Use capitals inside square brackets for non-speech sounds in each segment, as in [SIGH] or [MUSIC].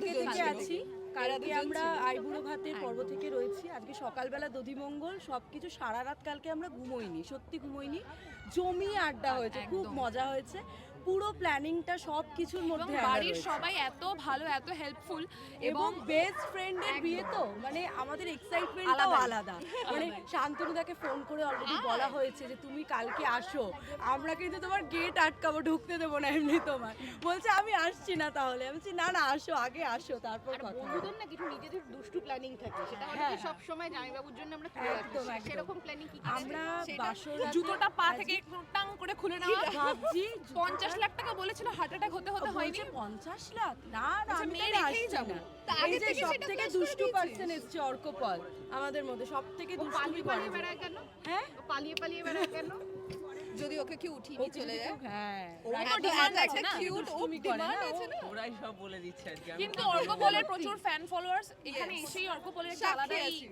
কালকে থেকে আছি। কালকে আমরা। আইবুড়ো ভাতের পর্ব থেকে রয়েছি। আজকে সকালবেলা দধিমঙ্গল সবকিছু সারা রাত কালকে আমরা ঘুমোইনি সত্যি ঘুমোইনি। জমি আড্ডা হয়েছে খুব মজা হয়েছে। পুরো প্ল্যানিংটা সব কিছুর মধ্যে বাড়ির সবাই এত ভালো এত হেল্পফুল এবং বেস্ট ফ্রেন্ডের। বিয়ে তো মানে আমাদের এক্সাইটমেন্টটাও আলাদা। মানে শান্তনুদাকে ফোন করে অলরেডি বলা হয়েছে যে তুমি কালকে আসো আমরা কিন্তু তোমার গেট আটকাবো ঢুকতে দেবো না এমনি তোমার। বলছে আমি আসছি না তাহলে। আমি বলছি না না আসো আগে আসো তারপর কথা বন্ধুদের না কিছু নিজেদের দুষ্টু প্ল্যানিং থাকে। সেটা হ্যাঁ, অনেকে সব সময় জামাইবাবুর জন্য আমরা করে রাখি। সেরকম প্ল্যানিং কি আমরা বাসর জুতোটা পা থেকে টাং করে খুলে নেওয়া। ভাবছি পঞ্চাশ লাখ টাকা বলেছিল হার্ট অ্যাটাক হতে হতে হয়নি। বলছে পঞ্চাশ লাখ? না না আচ্ছা, আমি রেখেই যাব। এই আগে যে থেকে সব সেটা থেকে plus করে দুষ্টু। পার্সন এসছে অর্কপল আমাদের মধ্যে সব থেকে ও দুষ্টুমি পালিয়ে পালিয়ে বেড়ায় কেন? হ্যাঁ? পালিয়ে পালিয়ে বেড়ায় কেন? যদি ওকে কি উঠিয়ে নিয়ে চলে যায়। হ্যাঁ। না? cute, ও না, আছে না? ওরাই সব বলে দিচ্ছে আজকে। কিন্তু অর্কপলের প্রচুর ফ্যান ফলোয়ার্স এখানে এসেই অর্কপলের একটা আলাদাই আছি।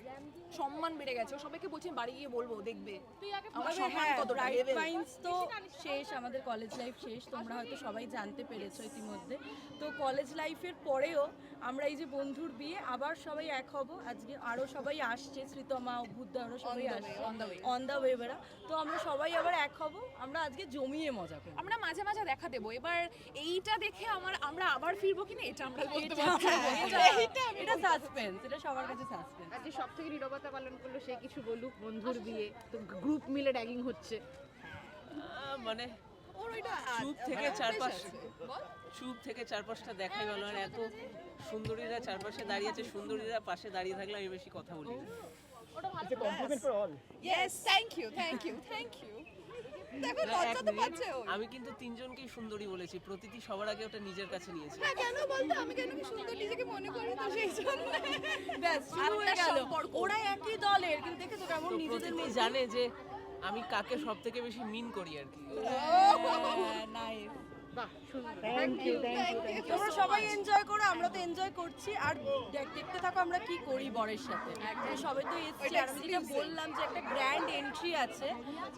সম্মান বেড়ে গেছে। ও সবাইকে বলছি বাড়ি গিয়ে বলব দেখবে। আমার সম্মান হ্যাঁ, কতটা? Bright তো শেষ আমাদের কলেজ লাইফ শেষ। তোমরা হয়তো সবাই জানতে পেরেছ ইতিমধ্যে। তো কলেজ লাইফের পরেও আমরা এই যে বন্ধুর বিয়ে আবার সবাই এক হব। আজকে আরও সবাই আসছে শ্রীতমা বুদ্ধা আরও সবাই আসছে. অন দা ওয়ে বেড়া। তো আমরা সবাই আবার এক হব। আমরা আজকে জমিয়ে মজা করব। আমরা মাঝে মাঝে দেখা দেবো। এবার এইটা দেখে আমার আমরা আবার ফিরবো কিনা এটা আমরা বলতে না। এটা- এটা সাসপেন্স এটা সবার কাছে সাসপেন্স আর যে সব থেকে নীরবতা পালন করল সে কিছু বলুক বন্ধুর বিয়ে তো গ্রুপ মিলে র্যাগিং হচ্ছে। মানে ওর ওইটা চুপ থেকে চারপাশ চুপ থেকে চারপাশটা দেখাই গেল আর এত সুন্দরীরা চারপাশে দাঁড়িয়ে আছে সুন্দরীরা পাশে দাঁড়িয়ে থাকলে আমি বেশি কথা বলি না। Yes thank you thank you thank you দেখো লজ্জা তো পাচ্ছে ও আমি কিন্তু তিনজনকেই সুন্দরী বলেছি প্রতিটি সবার আগে ওটা নিজের কাছে নিয়েছি। না কেন বলতো? আমি কেন কি সুন্দর নিজেকে মনে করি তো সেই জন্য। ব্যাস [LAUGHS] শুরু হয়ে গেল। ওরা একই দলের কিন্তু দেখেছ কেমন নিজেদের মধ্যে। জানে যে আমি কাকে সব থেকে বেশি মিন করি আর কি। নাইস বাহ ইউ থ্যাংক ইউ তোমরা সবাই এনজয় করো আমরা তো এনজয় করছি। আর দেখতে থাকো আমরা কি করি বরের সাথে। সবাই তো এসছি আর আমি যেটা বললাম যে একটা গ্র্যান্ড এন্ট্রি আছে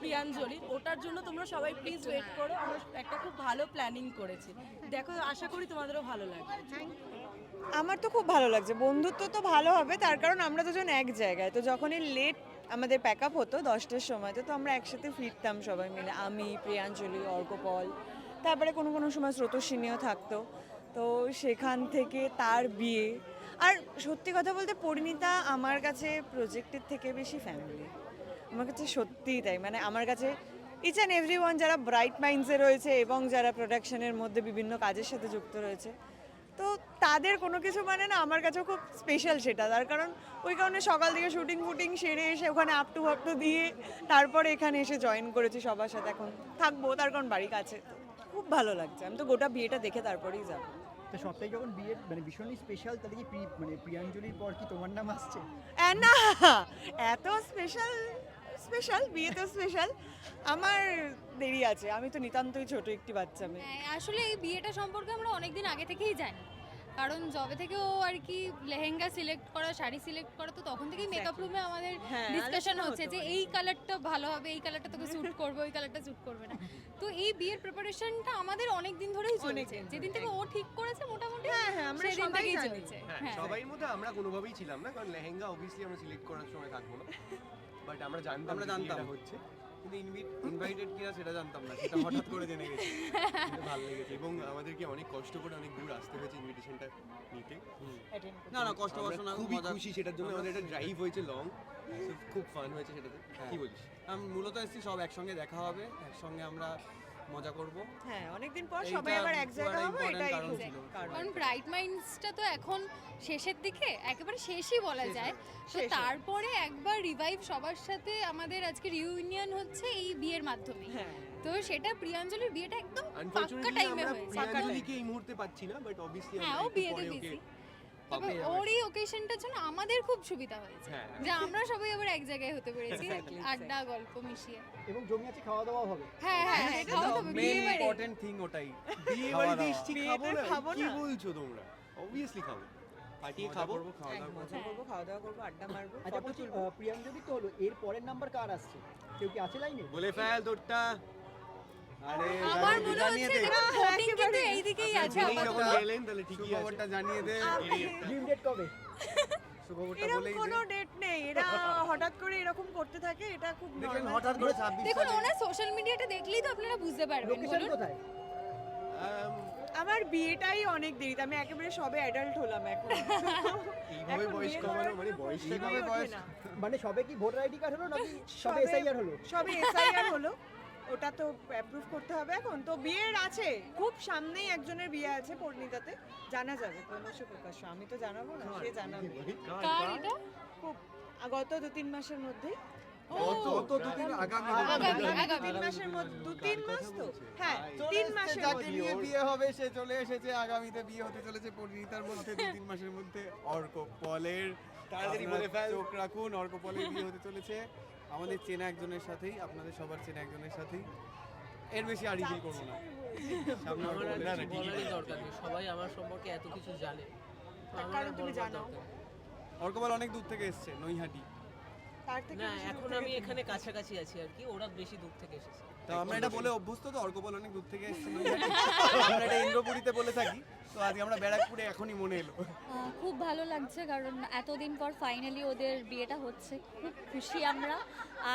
প্রিয়াঞ্জলি ওটার জন্য তোমরা সবাই প্লিজ ওয়েট করো। আমরা একটা খুব ভালো প্ল্যানিং করেছি। দেখো আশা করি তোমাদেরও ভালো লাগবে। আমার তো খুব ভালো লাগছে। বন্ধুত্ব তো ভালো হবে তার কারণ আমরা দুজন এক জায়গায়। তো যখনই লেট আমাদের প্যাক আপ হতো দশটার সময় তো আমরা একসাথে ফিরতাম সবাই মিলে। আমি প্রিয়াঞ্জলি অর্কপল তারপরে কোনো কোনো সময় স্রোতস্বিনীও থাকতো। তো সেখান থেকে তার বিয়ে। আর সত্যি কথা বলতে পরিণীতা আমার কাছে প্রজেক্টের থেকে বেশি ফ্যামিলি আমার কাছে সত্যিই তাই। মানে আমার কাছে ইচ অ্যান্ড এভরি ওয়ান যারা ব্রাইট মাইন্ডসে রয়েছে এবং যারা প্রোডাকশনের মধ্যে বিভিন্ন কাজের সাথে যুক্ত রয়েছে, তো তাদের কোনো কিছু মানে না আমার কাছেও খুব স্পেশাল সেটা। তার কারণ ওই কারণে সকাল থেকে শুটিং ফুটিং সেরে এসে ওখানে আপ টু আপ টু দিয়ে তারপরে এখানে এসে জয়েন করেছি সবার সাথে। এখন থাকব, তার কারণ বাড়ি কাছে। খুব ভালো লাগছে। আমি তো গোটা বিয়েটা দেখে তারপরেই যাব। তো যখন বিয়ের মানে ভীষণই স্পেশাল তাহলে কি প্রি- মানে প্রিয়াঞ্জলির পর কি তোমার নাম আসছে? না এত স্পেশাল স্পেশাল বিয়ে তো স্পেশাল আমার দেরি আছে। আমি তো নিতান্তই ছোট একটি বাচ্চা মেয়ে। হ্যাঁ, আসলে এই বিয়েটা সম্পর্কে আমরা অনেকদিন আগে থেকেই জানি। কারণ যবে থেকে ও আর কি লেহেঙ্গা সিলেক্ট করা শাড়ি সিলেক্ট করা তো তখন থেকেই মেকআপ রুমে আমাদের হ্যাঁ, ডিসকাশন হচ্ছে যে। এই কালারটা ভালো হবে এই কালারটা তোকে স্যুট করবে ওই কালারটা স্যুট করবে না। তো এই বিয়ের প্রিপারেশনটা আমাদের অনেক দিন ধরেই চলেছে। যেদিন থেকে ও ঠিক করেছে মোটামুটি হ্যাঁ, হ্যাঁ, আমরা সবাই থেকেই জানি। হ্যাঁ হ্যাঁ সবাই মধ্যে আমরা কোনোভাবেই ছিলাম না কারণ লেহেঙ্গা অবভিয়াসলি আমরা সিলেক্ট করার সময় থাকব না। বাট আমরা জানতাম আমরা জানতাম। হচ্ছে। কিন্তু ইনভাইটেড কিনা সেটা জানতাম না সেটা হঠাৎ করে জেনে গেছি। ভালো লেগেছে। এবং আমাদেরকে অনেক কষ্ট করে অনেক দূর আসতে হয়েছে ইনভিটেশনটা নিতে। না না কষ্ট কষ্ট না খুবই খুশি সেটার জন্য। আমাদের একটা ড্রাইভ হয়েছে লং খুব ফান হয়েছে সেটাতে। হ্যাঁ। কি বলিস? আমি মূলত এসেছি সব একসঙ্গে দেখা হবে। একসঙ্গে আমরা মজা করব। হ্যাঁ অনেকদিন পর সবাই আবার এক খুব জায়গা হব এটাই কারণ ব্রাইট মাইন্ডসটা তো এখন শেষের দিকে একেবারে শেষই বলা যায়। তো তারপরে একবার রিভাইভ সবার সাথে আমাদের আজকে রিউনিয়ন হচ্ছে এই বিয়ের মাধ্যমে। হ্যাঁ। তো সেটা প্রিয়াঞ্জলির বিয়েটা একদম পাক্কা টাইমে হয়েছে। প্রিয়াঞ্জলিকে এই মুহূর্তে পাচ্ছি না বাট অবভিয়াসলি হ্যাঁ ও বিয়েতে বিজি। তবে ওর এই ওকেশনটার জন্য আমাদের খুব সুবিধা হয়েছে। হ্যাঁ। যে আমরা সবাই আবার এক জায়গায় হতে পেরেছি। Exactly, আড্ডা গল্প মিশিয়ে। এবং জমি আছে খাওয়া দাওয়া হবে। হ্যাঁ হ্যাঁ হ্যাঁ খাওয়া দাওয়া বিয়ে বাড়ি। ইম্পর্টেন্ট থিং ওটাই। বিয়ে খাওয়া বাড়িতে দাওয়া। এসছি খাব না। খাব কি না? বলছো তোমরা? অবভিয়াসলি খাব। পার্টিয়ে খাব? করব খাওয়া হ্যাঁ, দাওয়া করব। মজা করব খাওয়া দাওয়া করব আড্ডা মারবো আচ্ছা ফটো বলছি তুলবো। আহ, প্রিয়াঞ্জলি তো হলো? এর পরের নাম্বার কার আসছে? কেউ কি আছে লাইনে বলে ফেল তোরটা। আমার মনে হচ্ছে দেখুন ভোটিং কিন্তু এই আছে আপাতত। গেলেন তাহলে ঠিকই খবরটা জানিয়ে দে। ড্রিম ডেট কবে? এরকম কোনো ডেট নেই। এরা হঠাৎ করে এরকম করতে থাকে এটা খুব দেখলেন হঠাৎ করে ছাব্বিশ দেখুন ওনার সোশ্যাল মিডিয়াটা দেখলেই তো আপনারা বুঝতে পারবেন বলুন। কোথায়? আমার বিয়েটাই অনেক দেরিতে। আমি একেবারে সবে অ্যাডাল্ট হলাম এখন। এইভাবে বয়স কমানো মানে বয়স? মানে সবে কি ভোটার আইডি কার্ড হলো নাকি সবে সবে- এসআইআর হলো? সবে এসআইআর হলো। ওটা তো অ্যাপ্রুভ করতে হবে এখন। তো বিয়ের আছে। খুব সামনেই একজনের বিয়ে আছে পরিণীতাতে। জানা যাবে ক্রমশ প্রকাশ্য। আমি তো জানাব না সে জানাবে। কার এটা? খুব গত দু তিন মাসের মধ্যেই। হ্যাঁ তিন মাসের যাকে মধ্যে। নিয়ে বিয়ে হবে সে চলে এসেছে আগামীতে বিয়ে হতে চলেছে পরিণীতার মধ্যে দু তিন মাসের মধ্যে। অর্ক পলের তাড়াতাড়ি বলে ফেল। চোখ রাখুন অর্কপলের বিয়ে হতে চলেছে। আমাদের চেনা একজনের সাথেই আপনাদের সবার চেনা একজনের সাথেই। এর বেশি আর রিভিল করব না। সামনে বলারই দরকার নেই। সবাই আমার সম্পর্কে এত কিছু জানে। তো কারণ তুমি জানো। দরকার নেই। অর্ক পল অনেক দূর থেকে এসছে নৈহাটি। না এখন আমি এখানে কাছাকাছি আছি আর কি। ওরা বেশি দূর থেকে এসেছে। তো আমরা এটা বলে অভ্যস্ত তো অর্ক পল অনেক দূর থেকে এসছে আমরা এটা ইন্দ্রপুরীতে বলে থাকি। তো আজকে আমরা ব্যারাকপুরে এখনই মনে এলো। খুব ভালো লাগছে কারণ এতদিন পর ফাইনালি ওদের বিয়েটা হচ্ছে। খুব খুশি আমরা।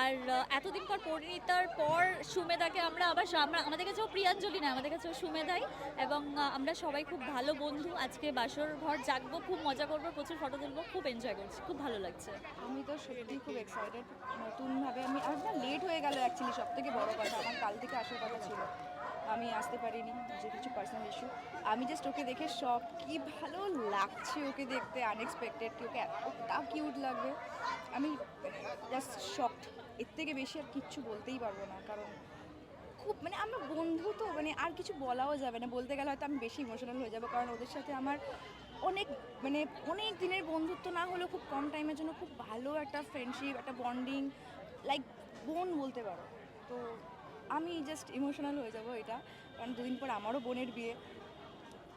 আর এতদিন পর পরিণীতার পর সুমেদাকে আমরা আবার আমরা আমাদের কাছেও প্রিয়াঞ্জলি না আমাদের কাছেও সুমেদাই এবং আমরা সবাই খুব ভালো বন্ধু। আজকে বাসর ঘর জাগবো খুব মজা করব প্রচুর ফটো তুলবো খুব এনজয় করছি খুব ভালো লাগছে। আমি তো সত্যি খুব এক্সাইটেড নতুনভাবে আমি আর না লেট হয়ে গেল অ্যাকচুয়ালি সব থেকে বড় কথা আমার কাল থেকে আসার কথা ছিল। আমি আসতে পারিনি, যে কিছু পার্সোনাল ইস্যু আমি জাস্ট ওকে দেখে শখ কি ভালো লাগছে ওকে দেখতে আনএক্সপেক্টেড কি ওকে এতটা কিউট লাগবে। আমি জাস্ট শকড এর থেকে বেশি আর কিচ্ছু বলতেই পারব না, কারণ খুব মানে আমরা বন্ধু তো মানে আর কিছু বলাও যাবে না। বলতে গেলে হয়তো আমি বেশি ইমোশনাল হয়ে যাব, কারণ ওদের সাথে আমার অনেক মানে অনেক দিনের বন্ধুত্ব না হলেও খুব কম টাইমের জন্য খুব ভালো একটা ফ্রেন্ডশিপ একটা বন্ডিং লাইক বোন বলতে পারো। তো আমি জাস্ট ইমোশনাল হয়ে যাব এটা, কারণ দুদিন পর আমারও বোনের বিয়ে।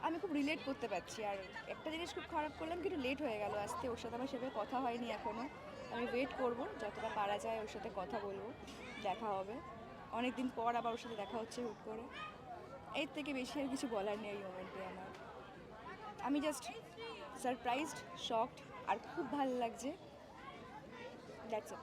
আমি খুব রিলেট করতে পারছি, আর একটা জিনিস খুব খারাপ করলাম কিন্তু লেট হয়ে গেল আসতে, ওর সাথে আমার সেভাবে কথা হয়নি এখনও আমি ওয়েট করব, যতটা পারা যায় ওর সাথে কথা বলব, দেখা হবে। অনেক দিন পর আবার ওর সাথে দেখা হচ্ছে হুট করে। এর থেকে বেশি আর কিছু বলার নেই এই মোমেন্টে আমার। আমি জাস্ট সারপ্রাইজড শকড আর খুব ভালো লাগছে। That's it